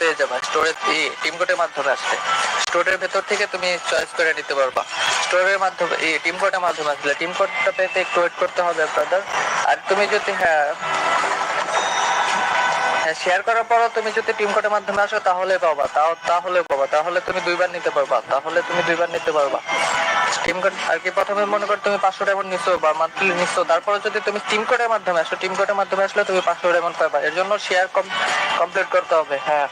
পেয়ে যাবে। স্টোরে টিম কোডের মাধ্যমে আসলে। স্টোরের ভেতর থেকে তুমি চয়েস করে নিতে পারবা। স্টোরের মাধ্যমে, এই টিম কোডের মাধ্যমে আসলে টিম কোডটা পেতে একটু ওয়েট করতে হবে ব্রাদার আর তুমি যদি হ্যাঁ হ্যাঁ শেয়ার করার পরও তুমি যদি টিম কোডের মাধ্যমে আসো, তাহলে পাবা। তাও, তাহলে পাবা। তাহলে তুমি দুইবার নিতে পারবা। তাহলে তুমি দুইবার নিতে পারবা। টিম কোড আর কি প্রথমে মনে করো তুমি পাঁচশো ডায়মন্ড নিছো বা মান্থলি নিছো, তারপরে যদি তুমি টিম কোডের মাধ্যমে আসো টিম কোডের মাধ্যমে আসলে তুমি পাঁচশো ডায়মন্ড পাবা। এর জন্য শেয়ার কমপ্লিট করতে হবে। হ্যাঁ।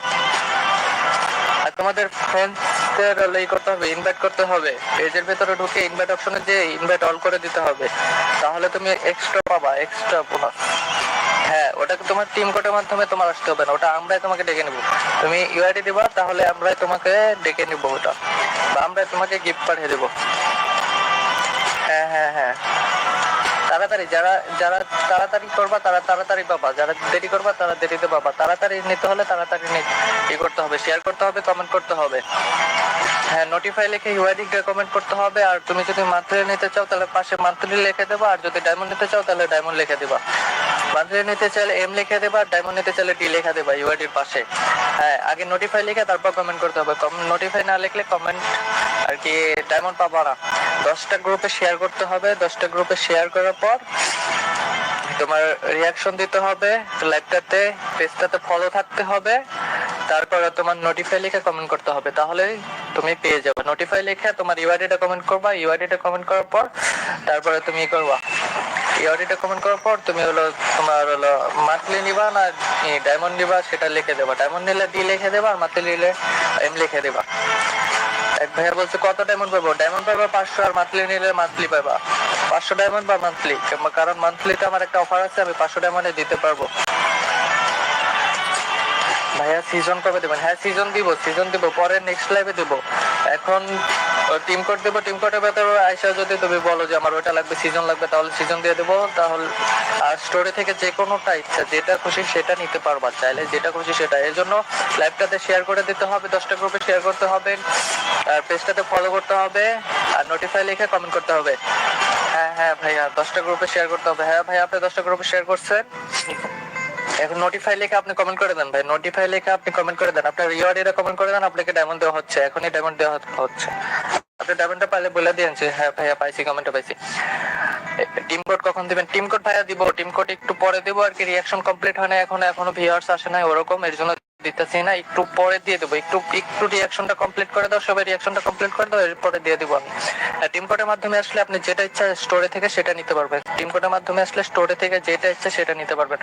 তোমাদের ফ্রেন্ডসদের এই করতে হবে ইনভাইট করতে হবে। পেজের ভেতরে ঢুকে ইনভাইট অপশনে যে ইনভাইট অল করে দিতে হবে। তাহলে তুমি এক্সট্রা পাবা এক্সট্রা বোনাস হ্যাঁ ওটাকে তোমার টিম কোডের মাধ্যমে তোমার আসতে হবে না, ওটা আমরাই তোমাকে ডেকে নেব। তুমি ইউআইডি দিবা, তাহলে আমরাই তোমাকে ডেকে নিব ওটা। বা আমরাই তোমাকে গিফট পাঠিয়ে দেবো। হ্যাঁ হ্যাঁ হ্যাঁ। তাড়াতাড়ি, যারা যারা তাড়াতাড়ি করবা, তারা তাড়াতাড়ি পাবা। যারা দেরি করবা, তারা দেরিতে পাবা। তাড়াতাড়ি নিতে হলে তাড়াতাড়ি নিতে ই করতে হবে শেয়ার করতে হবে কমেন্ট করতে হবে। হ্যাঁ নোটিফাই লিখে ইউআইডি কমেন্ট করতে হবে। আর তুমি যদি মান্থলি নিতে চাও, তাহলে পাশে মান্থলি লিখে দেবা। আর যদি ডায়মন্ড নিতে চাও, তাহলে ডায়মন্ড লিখে দেবা। মান্থলি নিতে চাইলে এম লিখে দেবা ডায়মন্ড নিতে চাইলে ডি লিখে দেবা ইউআইডির পাশে। হ্যাঁ আগে নোটিফাই লিখে তারপর কমেন্ট করতে হবে। নোটিফাই না লিখলে কমেন্ট আর কি ডায়মন্ড পাবা না। দশটা গ্রুপে শেয়ার করতে হবে। দশটা গ্রুপে শেয়ার করার পর তোমার রিয়াকশন দিতে হবে। লাইভটাতে পেজটাতে ফলো থাকতে হবে। তারপরে তোমার নোটিফাই লিখে কমেন্ট করতে হবে। তাহলে তুমি পেয়ে যাবে। নোটিফাই লিখে তোমার ইউআইডিটা কমেন্ট করবা। ইউআইডিটা কমেন্ট করার পর তারপরে তুমি করবা। ইউআইডিটা কমেন্ট করার পর তুমি হলো তোমার হলো মান্থলি নিবা না ডায়মন্ড নিবা, সেটা লিখে দেবা। ডায়মন্ড নিলে ডি লিখে দেবা, আর মান্থলি নিলে এম লিখে দেবা। এক ভাইয়া বলছে, কত ডায়মন্ড পাবো? ডায়মন্ড পাবো পাঁচশো, আর মান্থলি নিলে মান্থলি পাবা। পাঁচশো ডায়মন্ড বা মান্থলি কারণ মান্থলিতে আমার একটা অফার আছে, আমি পাঁচশো ডায়মন্ডে দিতে পারব। ভাইয়া সিজন কবে দেবেন? হ্যাঁ সিজন দিব সিজন দিব, পরে নেক্সট লাইভে দিব। এখন টিম কোড দেবো টিম কোডের ভেতরে আইসা যদি তুমি বলো যে আমার ওটা লাগবে সিজন লাগবে, তাহলে সিজন দিয়ে দেবো। তাহলে, আর স্টোরি থেকে যে কোনোটা ইচ্ছা যেটা খুশি সেটা নিতে পারবা। চাইলে যেটা খুশি সেটা। এর জন্য লাইভটাতে শেয়ার করে দিতে হবে, দশটা গ্রুপে শেয়ার করতে হবে, আর পেজটাতে ফলো করতে হবে, আর নোটিফাই লিখে কমেন্ট করতে হবে। হ্যাঁ হ্যাঁ ভাইয়া, দশটা গ্রুপে শেয়ার করতে হবে। হ্যাঁ ভাইয়া, আপনি দশটা গ্রুপে শেয়ার করছেন? এখন নোটিফাই লিখে আপনি কমেন্ট করে দেন ভাই। নোটিফাই লিখে আপনি কমেন্ট করে দেন। আপনার রিওয়ার্ডের কমেন্ট করে দেন, আপনাকে ডায়মন্ড দেওয়া হচ্ছে। এখনই ডায়মন্ড দেওয়া হচ্ছে। আপনি ডায়মন্ডটা পাইলে বলে দিয়েন যে হ্যাঁ ভাইয়া, পাইছি কমেন্টটা পাইছি। টিম কোড কখন দিবেন? টিম কোড ভাইয়া দিব। টিম কোড একটু পরে দিব। আর কি রিয়াকশন কমপ্লিট হয় না এখন, এখনও ভিউয়ার্স আসে না ওরকম। এর জন্য দিতেছি না। একটু পরে দিয়ে দেবো। একটু একটু রিয়াকশনটা কমপ্লিট করে দাও, সবাই রিয়াকশনটা কমপ্লিট করে দাও। এরপরে দিয়ে দিব আমি। টিম কোডের মাধ্যমে আসলে আপনি যেটা ইচ্ছা স্টোরে থেকে সেটা নিতে পারবেন। টিম কোডের মাধ্যমে আসলে স্টোরে থেকে যেটা ইচ্ছা সেটা নিতে পারবেন।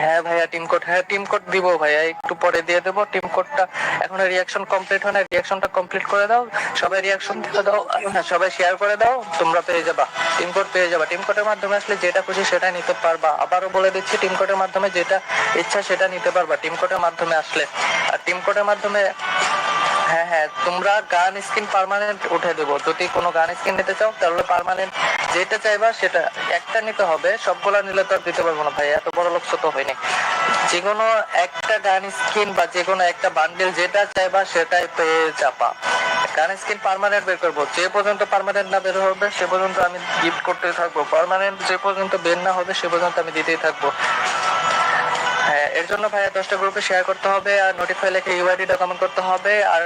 হ্যাঁ ভাইয়া টিম কোড হ্যাঁ টিম কোড দিব ভাইয়া। একটু পরে দিয়ে দেবো। টিম কোডটা এখন রিয়াকশন কমপ্লিট হয় না। রিয়াকশনটা কমপ্লিট করে দাও। সবাই রিয়াকশন দিয়ে দাও। হ্যাঁ, সবাই শেয়ার করে দাও। তোমরা পেয়ে যাবা। টিম কোড পেয়ে যাবা। টিম কোডের মাধ্যমে আসলে যেটা খুশি সেটা নিতে পারবা। আবারও বলে দিচ্ছি টিম কোডের মাধ্যমে যেটা ইচ্ছা সেটা নিতে পারবা। টিম কোডের মাধ্যমে আসলে। আর টিম কোডের মাধ্যমে হ্যাঁ হ্যাঁ তোমরা গান স্কিন পার্মানেন্ট উঠে দেবো। যদি কোনো গান স্কিন নিতে চাও তাহলে পার্মানেন্ট যেটা চাইবা সেটা একটা নিতে হবে, সবগুলা নিলে তো আর দিতে পারব না ভাই, এত বড় লক্ষ্য তো হয়নি। যে কোনো একটা গান স্কিন বা যে কোনো একটা বান্ডেল যেটা চাইবা সেটাই পেয়ে যাবা গান স্কিন পার্মানেন্ট বের করব, যে পর্যন্ত পার্মানেন্ট না বের হবে, সে পর্যন্ত আমি গিফট করতে থাকব। পার্মানেন্ট যে পর্যন্ত বের না হবে, সে পর্যন্ত আমি দিতেই থাকব। হ্যাঁ এর জন্য ভাইয়া দশটা গ্রুপে শেয়ার করতে হবে, আর নোটিফাই লিখে ইউআইডিটা কমেন্ট করতে হবে, আর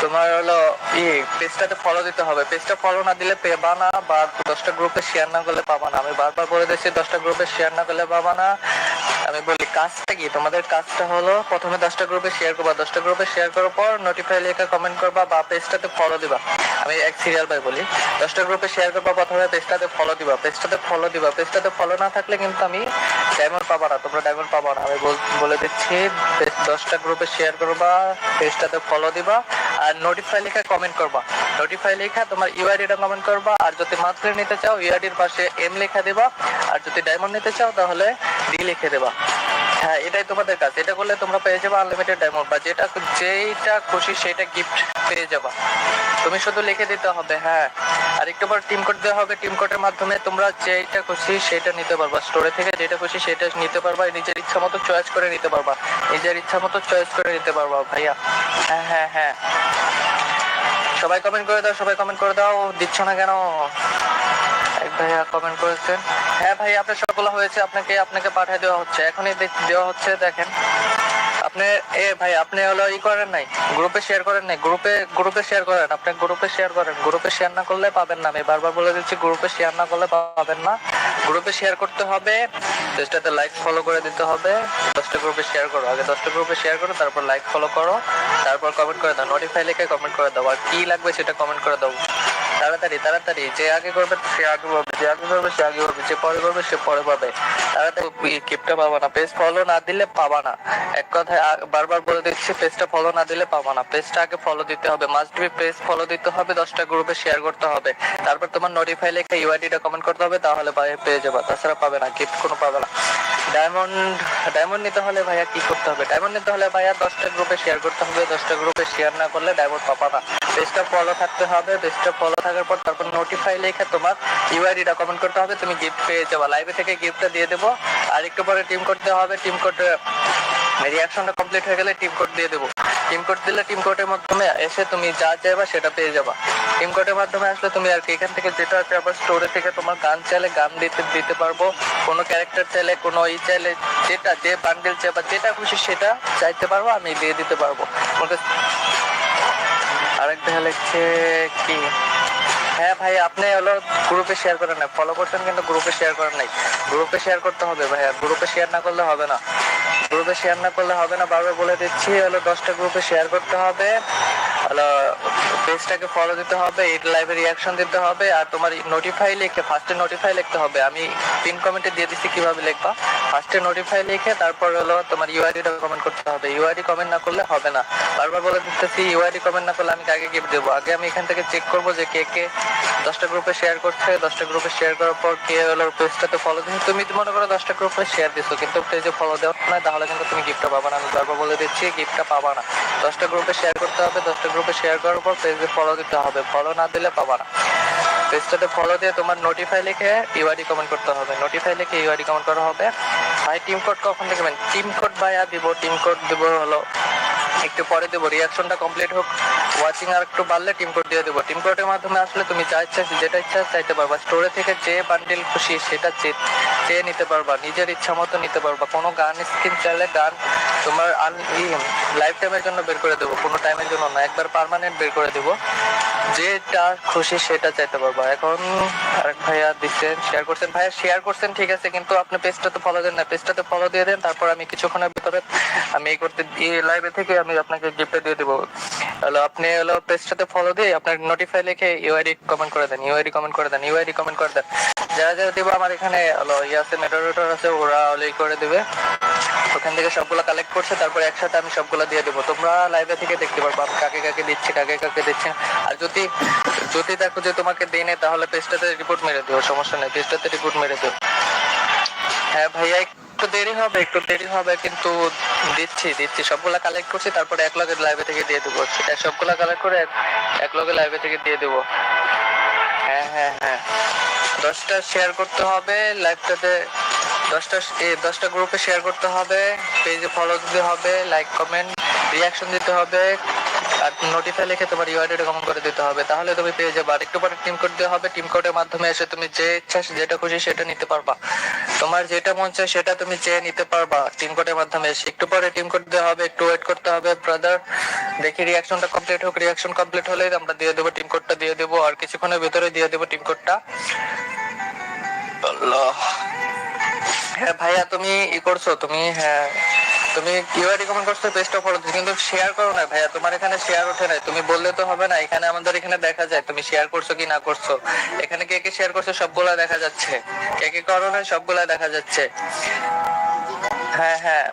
তোমার হলো ই পেজটাতে ফলো দিতে হবে। পেজটা ফলো না দিলে পেবা না বা দশটা গ্রুপে শেয়ার না করলে পাবা না। আমি বারবার বলে দিচ্ছি দশটা গ্রুপে শেয়ার না করলে পাবা না। আমি বলি, কাজটা কি? তোমাদের কাজটা হলো প্রথমে দশটা গ্রুপে শেয়ার করবা। দশটা গ্রুপে শেয়ার করার পর নোটিফাই লিখে কমেন্ট করবা বা পেজটাতে ফলো দিবা। আমি এক সিরিয়াল বাই বলি। দশটা গ্রুপে শেয়ার করবা, প্রথমে পেজটাতে ফলো দিবা। পেজটাতে ফলো দিবা। পেজটাতে ফলো না থাকলে কিন্তু আমি ডায়মন্ড পাবা না, তোমরা ডায়মন্ড পাবা না। আমি বল- দিচ্ছি, দশটা গ্রুপে শেয়ার করবা পেজটাতে ফলো দিবা। আর নোটিফাই লেখা কমেন্ট করবা। নোটিফাই লেখা তোমার ইউআইডিটা কমেন্ট করবা, আর যদি মান্থলি নিতে চাও ইউআইডির পাশে এম লেখা দেবা, আর যদি ডায়মন্ড নিতে চাও, তাহলে ডি লিখে দেবা। হ্যাঁ এটাই তোমাদের কাজ। এটা করলে তোমরা পেয়ে যাবে আনলিমিটেড ডায়মন্ড বা যেটা যেইটা খুশি সেটা গিফট পেয়ে যাবা। তুমি শুধু লিখে দিতে হবে হ্যাঁ। আর একটু পর টিম কোড দেওয়া হবে। টিম কোডের মাধ্যমে তোমরা যেটা খুশি সেটা নিতে পারবা। স্টোরে থেকে যেটা খুশি সেটা নিতে পারবা। নিজের ইচ্ছা মতো চয়েস করে নিতে পারবা। নিজের ইচ্ছা মতো চয়েস করে নিতে পারবা, ভাইয়া। হ্যাঁ হ্যাঁ হ্যাঁ। সবাই কমেন্ট করে দাও, সবাই কমেন্ট করে দাও। দিচ্ছ না কেন? এক ভাইয়া কমেন্ট করেছেন হ্যাঁ ভাই আপনার সবগুলো হয়েছে, আপনাকে আপনাকে পাঠিয়ে দেওয়া হচ্ছে। এখনই দেওয়া হচ্ছে, দেখেন। আপনি, এ ভাই, আপনি হলো ই করেন নাই, গ্রুপে শেয়ার করেন নাই, গ্রুপে গ্রুপে শেয়ার করেন, আপনি গ্রুপে শেয়ার করেন, গ্রুপে শেয়ার না করলে পাবেন না, আমি বারবার বলে দিচ্ছি, গ্রুপে শেয়ার না করলে পাবেন না, গ্রুপে শেয়ার করতে হবে পেজটাতে লাইক ফলো করে দিতে হবে, দশটা গ্রুপে শেয়ার করো, আগে দশটা গ্রুপে শেয়ার করো, তারপর লাইক ফলো করো, তারপর কমেন্ট করে দাও নোটিফাই লিখে কমেন্ট করে দাও, আর কি লাগবে সেটা কমেন্ট করে দাও। তাড়াতাড়ি তাড়াতাড়ি, যে আগে করবে সে আগে পাবে যে আগে করবে সে আগে পাবে যে পরে করবে সে পরে পাবে। তাড়াতাড়ি কিপটা পাবা না পেজ ফলো না দিলে পাবা না। এক কথায় বারবার বলে দিচ্ছি পেজটা ফলো না দিলে পাবা না। পেজটা আগে ফলো দিতে হবে। মাস্ট বি পেজ ফলো দিতে হবে, দশটা গ্রুপে শেয়ার করতে হবে। তারপর তোমার নোটিফাই লিখে ইউআইডিটা কমেন্ট করতে হবে, তাহলে পেয়ে যাবা। তাছাড়া পাবে না গিফট কোনো পাবে না। ডায়মন্ড ডায়মন্ড নিতে হলে ভাইয়া কি করতে হবে? ডায়মন্ড নিতে হলে ভাইয়া দশটা গ্রুপে শেয়ার করতে হবে। দশটা গ্রুপে শেয়ার না করলে ডায়মন্ড পাবা না। পেজটা ফলো থাকতে হবে পেজটা ফলো থাকার পর তারপর নোটিফাই লিখে তোমার ইউআইডিটা কমেন্ট করতে হবে, তুমি গিফট পেয়ে যাবা। লাইভে থেকে গিফটটা দিয়ে দেবো। আর একটু পরে টিম করতে হবে টিম কোড রিয়াকশনটা কমপ্লিট হয়ে গেলে টিম কোড দিয়ে দেবো। টিম কোড দিলে টিম কোডের মাধ্যমে এসে তুমি যা চাইবা সেটা পেয়ে যাবা। টিম কোডের মাধ্যমে আসলে তুমি আর কি, এখান থেকে যেটা আবার স্টোরে থেকে তোমার গান চাইলে গান দিতে দিতে পারব। কোনো ক্যারেক্টার চাইলে, কোনো ই চাইলে, যেটা, যে বান্ডেল চাইবা, যেটা খুশি সেটা চাইতে পারব, আমি দিয়ে দিতে পারব। তোমাকে আরেকটা লিখছে কি? হ্যাঁ ভাই, আপনি হলো গ্রুপে শেয়ার করেন না ফলো করছেন কিন্তু গ্রুপে শেয়ার করেন নাই। গ্রুপে শেয়ার করতে হবে ভাইয়া গ্রুপে শেয়ার না করলে হবে না। গ্রুপে শেয়ার না করলে হবে না, বারবার বলে দিচ্ছি, হলো দশটা গ্রুপে শেয়ার করতে হবে। হলো পেজটাকে ফলো দিতে হবে, এই লাইভে রিয়াকশন দিতে হবে, আর তোমার নোটিফাই লিখে ফার্স্টে নোটিফাই লিখতে হবে। আমি পিন কমেন্টে দিয়ে দিচ্ছি কীভাবে লিখবা? ফার্স্টে নোটিফাই লিখে, তারপর হলো তোমার ইউআইডিটা কমেন্ট করতে হবে। ইউআইডি কমেন্ট না করলে হবে না। বারবার বলে দিতেছি ইউআইডি কমেন্ট না করলে আমি কাকে গিফট দেবো? আগে আমি এখান থেকে চেক করব যে কে কে দশটা গ্রুপে শেয়ার করছে। দশটা গ্রুপে শেয়ার করার পর কে হলো পেজটাতে ফলো দিচ্ছে। তুমি মনে করো দশটা গ্রুপে শেয়ার দিছো, কিন্তু পেজে ফলো দেওয়া নয় তাহলে কিন্তু তুমি গিফটটা পাবা না। আমি বারবার বলে দিচ্ছি গিফটটা পাবা না। দশটা গ্রুপে শেয়ার করতে হবে। দশটা গ্রুপে শেয়ার করার পর পেজে ফলো দিতে হবে। ফলো না দিলে পাবা না। পেজটাতে ফলো দিয়ে তোমার নোটিফাই লিখে ইউআইডি কমেন্ট করতে হবে। নোটিফাই লিখে ইউআইডি কমেন্ট করা হবে। ভাই টিম কোড কখন দেখবেন? টিম কোড ভাইয়া দিব টিম কোড দিব হলো, একটু পরে দেবো। রিয়াকশনটা কমপ্লিট হোক। ওয়াচিং আর একটু বাড়লে টিম কোড দিয়ে দেবো। টিম কোডের মাধ্যমে আসলে তুমি যা ইচ্ছা, যেটা ইচ্ছা চাইতে পারবা। স্টোরে থেকে যে বান্ডিল খুশি, সেটা চেয়ে নিতে পারবা। নিজের ইচ্ছা মতো নিতে পারবা। কোনো গান স্কিন চাইলে গান তোমার লাইফ টাইমের জন্য বের করে দেবো। কোনো টাইমের জন্য না, একবার পার্মানেন্ট বের করে দেবো। যেটা খুশি সেটা চাইতে পারব। এখন আরেক ভাইয়া দিচ্ছেন শেয়ার করছেন। ভাইয়া শেয়ার করছেন, ঠিক আছে, কিন্তু আপনি পেজটাতে ফলো দেন না। পেজটাতে ফলো দিয়ে দেন, তারপর আমি কিছুক্ষণের ভিতরে আমি এই করতে লাইভে থেকে আমি আপনাকে গিফটে দিয়ে দেবো। হলো আপনি হলো পেজটাতে ফলো দিয়ে আপনার নোটিফাই লিখে ইউআইডি কমেন্ট করে দেন ইউআইডি কমেন্ট করে দেন ইউআইডি কমেন্ট করে দেন। যারা যারা দিব আমার এখানে, হলো ইয়ে আছে মেডারেটর আছে, ওরা হলো করে দিবে। ওখান থেকে সবগুলো কালেক্ট করছে, তারপর একসাথে আমি সবগুলো দিয়ে দেবো। তোমরা লাইভে থেকে দেখতে পারব আমি কাকে কাকে দিচ্ছি, কাকে কাকে দিচ্ছি। আর যদি যদি যদি দেখো যে তোমাকে দেই নাই, তাহলে পেজটাতে রিপোর্ট মেরে দিও সমস্যা নেই পেজটাতে রিপোর্ট মেরে দিও। হ্যাঁ ভাইয়া একটু দেরি হবে একটু দেরি হবে কিন্তু দিচ্ছি দিচ্ছি। সবগুলা কালেক্ট করছি তারপরে এক লগে লাইভে থেকে দিয়ে দেবো। সেটা সবগুলা কালেক্ট করে এক- লগে লাইভে থেকে দিয়ে দেবো। হ্যাঁ হ্যাঁ হ্যাঁ। দশটা শেয়ার করতে হবে লাইভটাতে দশটা দশটা গ্রুপে শেয়ার করতে হবে পেজে ফলো দিতে হবে লাইক কমেন্ট রিয়াকশন দিতে হবে আর নোটিফাই লিখে তোমার ইউআইডিটা কমেন্ট করে দিতে হবে। তাহলে তুমি পেয়ে যাবে। আর একটু পরে টিম কোড দেওয়া হবে। টিম কোডের মাধ্যমে এসে তুমি যে ইচ্ছা যেটা খুশি সেটা নিতে পারবা। তোমার যেটা মন চায় সেটা তুমি চেয়ে নিতে পারবা টিম কোডের মাধ্যমে এসে। একটু পরে টিম কোড দেওয়া হবে। একটু ওয়েট করতে হবে। ব্রাদার দেখি রিয়াকশনটা কমপ্লিট হোক। রিয়াকশন কমপ্লিট হলে আমরা দিয়ে দেবো টিম কোডটা দিয়ে দেবো। আর কিছুক্ষণের ভিতরে দিয়ে দেবো টিম কোডটা আল্লাহ। হ্যাঁ ভাইয়া, তুমি ই করছ। তুমি হ্যাঁ তুমি কিউ রিকমেন্ড করছ বেস্ট ফলো দিচ্ছি কিন্তু শেয়ার করো না ভাইয়া, তোমার এখানে শেয়ার ওঠে না। তুমি বললে তো হবে না, এখানে আমাদের এখানে দেখা যায়, তুমি শেয়ার করছ কি না করছ। এখানে কে কে শেয়ার করছ সবগুলা দেখা যাচ্ছে। কে কে করো না সবগুলা দেখা যাচ্ছে। হ্যাঁ হ্যাঁ।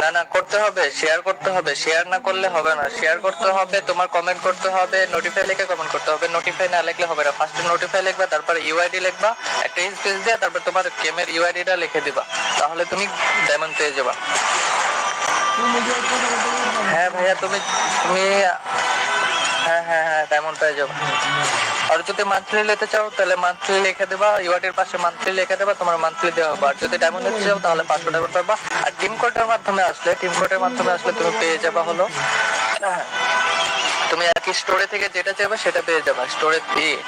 না না, করতে হবে শেয়ার করতে হবে শেয়ার না করলে হবে না শেয়ার করতে হবে, তোমার কমেন্ট করতে হবে নোটিফাই লিখে কমেন্ট করতে হবে নোটিফাই না লিখলে হবে না ফার্স্টে নোটিফাই লিখবা, তারপরে ইউআইডি লিখবা, একটা স্পেস দিয়ে তারপর তোমার গেমের ইউআইডিটা লিখে দিবা, তাহলে তুমি ডায়মন্ড পেয়ে যাবা। হ্যাঁ ভাইয়া, তুমি তুমি হ্যাঁ হ্যাঁ হ্যাঁ ডায়মন্ড পেয়ে যাব। আর যদি মান্থলি নিতে চাও, তাহলে মান্থলি লিখে দেবা। ইউআইডির পাশে মান্থলি লিখে দেবা, তোমার মান্থলি দেওয়া হবে। আর যদি ডায়মন্ড নিতে চাও, তাহলে পাঁচশো ডায়মন্ড পাবা। আর টিম কোডের মাধ্যমে আসলে টিম কোডের মাধ্যমে আসলে তুমি পেয়ে যাবা হলো হ্যাঁ। তুমি আর কি স্টোরে থেকে যেটা চাইবে, সেটা পেয়ে যাবে। স্টোরে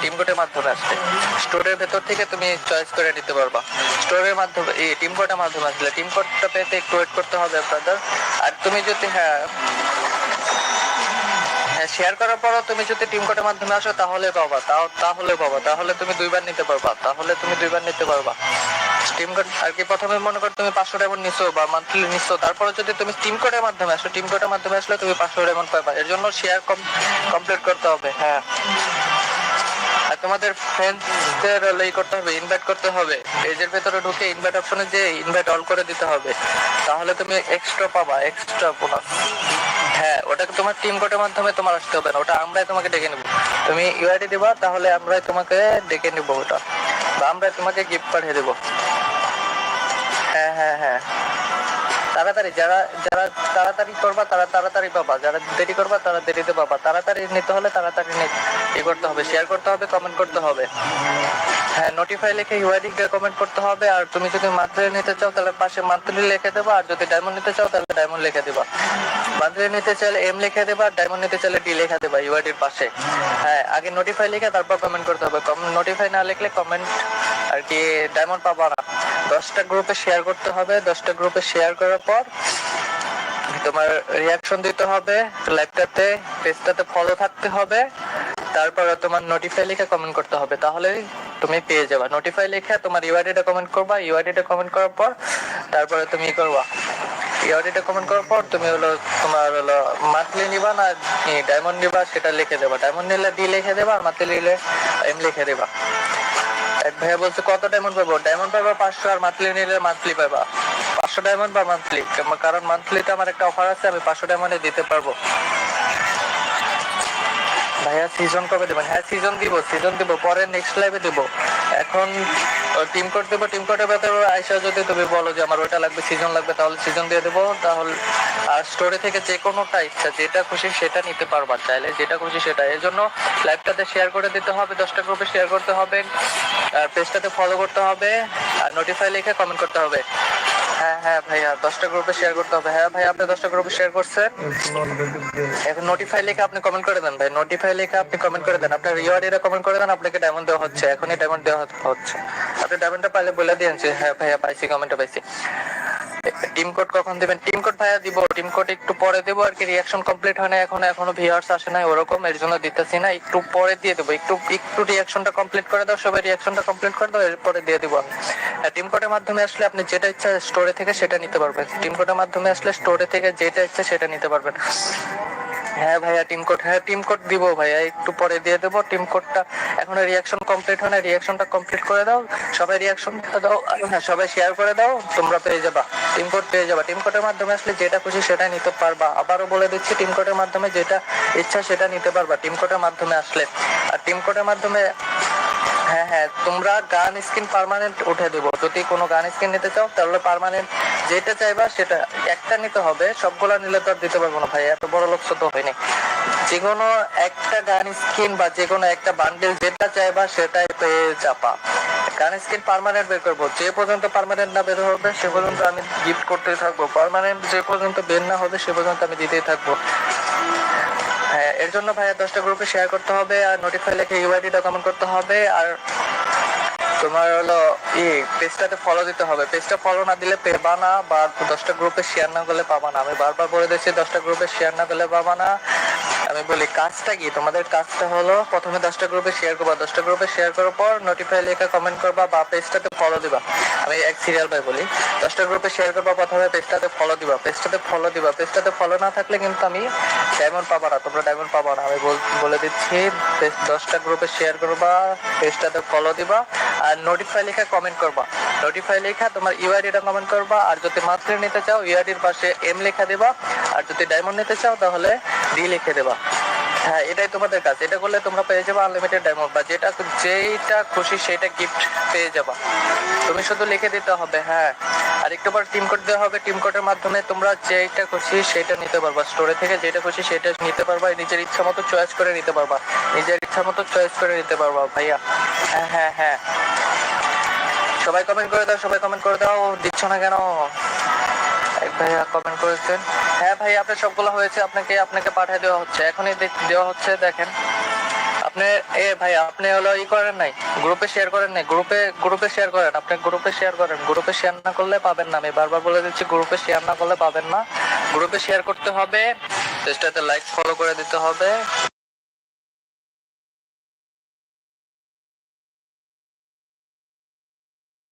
টিম কোডের মাধ্যমে আসলে। স্টোরের ভেতর থেকে তুমি চয়েস করে নিতে পারবা। স্টোরের মাধ্যমে, এই টিম কোডের মাধ্যমে আসলে। টিম কোডটা পেতে একটু ওয়েট করতে হবে আপনাদের। আর তুমি যদি হ্যাঁ হ্যাঁ শেয়ার করার পরও তুমি যদি টিম কোডের মাধ্যমে আসো, তাহলে পাবা। তাও তাহলে পাবা। তাহলে তুমি দুইবার নিতে পারবা। তাহলে তুমি দুইবার নিতে পারবা। টিম কোড আর কি প্রথমে মনে করো তুমি পাঁচশো ডায়মন্ড নিছো বা মান্থলি নিছো, তারপরে যদি তুমি টিম কোডের মাধ্যমে আসো টিম কোডের মাধ্যমে আসলে তুমি পাঁচশো ডায়মন্ড পাবা। এর জন্য শেয়ার কমপ্লিট করতে হবে। হ্যাঁ। আর তোমাদের ফ্রেন্ডসদের ই করতে হবে ইনভাইট করতে হবে। পেজের ভেতরে ঢুকে ইনভাইট অপশনে যে ইনভাইট অল করে দিতে হবে। তাহলে তুমি এক্সট্রা পাবা এক্সট্রা বোনাস হ্যাঁ ওটাকে তোমার টিম কোডের মাধ্যমে তোমার আসতে হবে না, ওটা আমরাই তোমাকে ডেকে নেব। তুমি ইউআইডি দিবা, তাহলে আমরাই তোমাকে ডেকে নেব ওটা। বা আমরাই তোমাকে গিফট পাঠিয়ে দেবো। হ্যাঁ হ্যাঁ হ্যাঁ। তাড়াতাড়ি, যারা যারা তাড়াতাড়ি করবা, তারা তাড়াতাড়ি পাবা। যারা দেরি করবা, তারা দেরিতে পাবা। তাড়াতাড়ি নিতে হলে তাড়াতাড়ি নি- ই করতে হবে শেয়ার করতে হবে কমেন্ট করতে হবে। হ্যাঁ নোটিফাই লিখে ইউআইডি কমেন্ট করতে হবে। আর তুমি যদি মান্থলি নিতে চাও, তাহলে পাশে মান্থলি লিখে দেবা। আর যদি ডায়মন্ড নিতে চাও, তাহলে ডায়মন্ড লিখে দেবা। মান্থলি নিতে চাইলে এম লিখে দেবা ডায়মন্ড নিতে চাইলে ডি লিখে দেবা ইউআইডির পাশে। হ্যাঁ আগে নোটিফাই লিখে তারপর কমেন্ট করতে হবে। নোটিফাই না লিখলে কমেন্ট আর কি ডায়মন্ড পাবা না। দশটা গ্রুপে শেয়ার করতে হবে। দশটা গ্রুপে শেয়ার করার পর তোমার রিয়াকশন দিতে হবে লাইভটাতে পেজটাতে ফলো থাকতে হবে, তারপরে তোমার নোটিফাই লিখে কমেন্ট করতে হবে। তাহলে তুমি পেয়ে যাবে। নোটিফাই লিখে তোমার ইউআইডিটা কমেন্ট করবা। ইউআইডিটা কমেন্ট করার পর তারপরে তুমি ই করবা। ইউআইডিটা কমেন্ট করার পর তুমি হলো তোমার হলো মান্থলি নিবা না ডায়মন্ড নিবা, সেটা লিখে দেবা। ডায়মন্ড নিলে ডি লিখে দেবা, আর মান্থলি নিলে এম লিখে দেবা। এক ভাইয়া বলছে, কত ডায়মন্ড পাবো? ডায়মন্ড পাবা পাঁচশো, আর মান্থলি নিলে মান্থলি পাবা। পাঁচশো ডায়মন্ড বা মান্থলি কারণ মান্থলিতে আমার একটা অফার আছে, আমি পাঁচশো ডায়মন্ডে দিতে পারব। ভাইয়া সিজন কবে দেবেন? হ্যাঁ সিজন দিব সিজন দিব, পরে নেক্সট লাইভে দিব। এখন টিম কোড দেবো টিম কোডের ভেতরে আইসা যদি তুমি বলো যে আমার ওটা লাগবে সিজন লাগবে, তাহলে সিজন দিয়ে দেবো। তাহলে, আর স্টোরে থেকে যে কোনোটা ইচ্ছা, যেটা খুশি সেটা নিতে পারবা। চাইলে যেটা খুশি সেটা। এর জন্য লাইভটাতে শেয়ার করে দিতে হবে, দশটা গ্রুপে শেয়ার করতে হবে। আর পেজটাতে ফলো করতে হবে। আর নোটিফাই লিখে কমেন্ট করতে হবে। হ্যাঁ হ্যাঁ ভাইয়া, দশটা গ্রুপে শেয়ার করতে হবে। হ্যাঁ ভাই আপনি দশটা গ্রুপে শেয়ার করছেন এখন নোটিফাই লিখে আপনি কমেন্ট করে দেন ভাই। নোটিফাই লিখে আপনি কমেন্ট করে দেন। আপনার রিওয়ার্ড কমেন্ট করে দেন, আপনাকে ডায়মন্ড দেওয়া হচ্ছে। এখনই ডায়মন্ড দেওয়া হচ্ছে। আপনি ডায়মন্ডটা পাইলে বলে দিয়েন হ্যাঁ ভাইয়া, পাইছি কমেন্টটা পাইছি। টিম কোড কখন দিবেন? টিম কোড ভাইয়া দিব, টিম কোড একটু পরে দেবো আর কি রিয়াকশন কমপ্লিট হয় না এখনও এখনও ভিউয়ার্স আসে না ওরকম, এর জন্য দিতেছি না, একটু পরে দিয়ে দেবো, একটু একটু রিয়াকশনটা কমপ্লিট করে দাও, সবাই রিয়াকশনটা কমপ্লিট করে দাও, এরপরে দিয়ে দেবো আমি। টিম কোডের মাধ্যমে আসলে আপনি যেটা ইচ্ছা স্টোরে থেকে সেটা নিতে পারবেন। টিম কোডের মাধ্যমে আসলে স্টোরে থেকে যেটা ইচ্ছা সেটা নিতে পারবেন। হ্যাঁ ভাইয়া টিম কোড হ্যাঁ টিম কোড দিব ভাইয়া, একটু পরে দিয়ে দেবো টিম কোডটা এখন রিয়াকশন কমপ্লিট হয় না রিয়াকশনটা কমপ্লিট করে দাও, সবাই রিয়াকশন দাও হ্যাঁ সবাই শেয়ার করে দাও, তোমরা পেয়ে যাবা টিম কোড পেয়ে যাবা টিম কোডের মাধ্যমে আসলে যেটা খুশি সেটা নিতে পারবা, আবারও বলে দিচ্ছি টিম কোডের মাধ্যমে যেটা ইচ্ছা সেটা নিতে পারবা টিম কোডের মাধ্যমে আসলে, আর টিম কোডের মাধ্যমে হ্যাঁ হ্যাঁ তোমরা গান স্কিন পার্মানেন্ট উঠে দেবো, যদি কোনো গান স্কিন নিতে চাও, তাহলে পার্মানেন্ট যেটা চাইবা সেটা একটা নিতে হবে, সবগুলা নিলে তো আর দিতে পারব না ভাই, এত বড় লক্ষ্য তো হয়নি। যে কোনো একটা গান স্কিন বা যে কোনো একটা বান্ডেল যেটা চাইবা সেটাই পেয়ে যাবা গান স্কিন পার্মানেন্ট বের করব, যে পর্যন্ত পার্মানেন্ট না বের হবে সে পর্যন্ত আমি গিফট করতেই থাকব। পার্মানেন্ট যে পর্যন্ত বের না হবে সে পর্যন্ত আমি দিতেই থাকব। হ্যাঁ এর জন্য ভাইয়া দশটা গ্রুপে শেয়ার করতে হবে আর নোটিফাই লিখে ইউআইডিটা কমেন্ট করতে হবে। আর তোমার হলো ই পেজটাতে ফলো দিতে হবে। পেজটা ফলো না দিলে পেবা না বা দশটা গ্রুপে শেয়ার না করলে পাবা না। আমি বারবার বলে দিচ্ছি, দশটা গ্রুপে শেয়ার না করলে পাবা না। আমি বলি, কাজটা কি? তোমাদের কাজটা হলো প্রথমে দশটা গ্রুপে শেয়ার করবা। দশটা গ্রুপে শেয়ার করার পর নোটিফাই লেখা কমেন্ট করবা বা পেজটাতে ফলো দিবা। আমি এক সিরিয়াল বাই বলি। দশটা গ্রুপে শেয়ার করবা, প্রথমে পেজটাতে ফলো দিবা। পেজটাতে ফলো দিবা। পেজটাতে ফলো না থাকলে কিন্তু আমি ডায়মন্ড পাবা না, তোমরা ডায়মন্ড পাবা না। আমি বলে দিচ্ছি দশটা গ্রুপে শেয়ার করবা পেজটাতে ফলো দিবা আর নোটিফাই লেখা কমেন্ট করবা। নোটিফাই লেখা, তোমার ইউআইডিটা কমেন্ট করবা আর যদি মাত্র নিতে চাও ইউআইডির পাশে এম লেখা দেবা। আর যদি ডায়মন্ড নিতে চাও, তাহলে ডি লিখে দেবা। হ্যাঁ এটাই তোমাদের কাজ। এটা করলে তোমরা পেয়ে যাবে আনলিমিটেড ডায়মন্ড বা যেটা যেইটা খুশি সেটা গিফট পেয়ে যাবা। তুমি শুধু লিখে দিতে হবে হ্যাঁ। আর একটু পর টিম কোড দেওয়া হবে টিম কোডের মাধ্যমে তোমরা যেটা খুশি সেটা নিতে পারবা। স্টোরে থেকে যেটা খুশি সেটা নিতে পারবা, নিজের ইচ্ছা মতো চয়েস করে নিতে পারবা। নিজের ইচ্ছা মতো চয়েস করে নিতে পারবা, ভাইয়া। হ্যাঁ হ্যাঁ হ্যাঁ। সবাই কমেন্ট করে দাও, সবাই কমেন্ট করে দাও। দিচ্ছ না কেন? এক ভাইয়া কমেন্ট করেছেন হ্যাঁ ভাই, আপনার সবগুলো হয়েছে, আপনাকে আপনাকে পাঠিয়ে দেওয়া হচ্ছে। এখনই দেওয়া হচ্ছে, দেখেন। আপনি, এ ভাই, আপনি হলো ই করেন নাই, গ্রুপে শেয়ার করেন নাই। গ্রুপে গ্রুপে শেয়ার করেন, আপনি গ্রুপে শেয়ার করেন। গ্রুপে শেয়ার না করলে পাবেন না, আমি বারবার বলে দিচ্ছি, গ্রুপে শেয়ার না করলে পাবেন না। গ্রুপে শেয়ার করতে হবে, চেষ্টাতে লাইক ফলো করে দিতে হবে।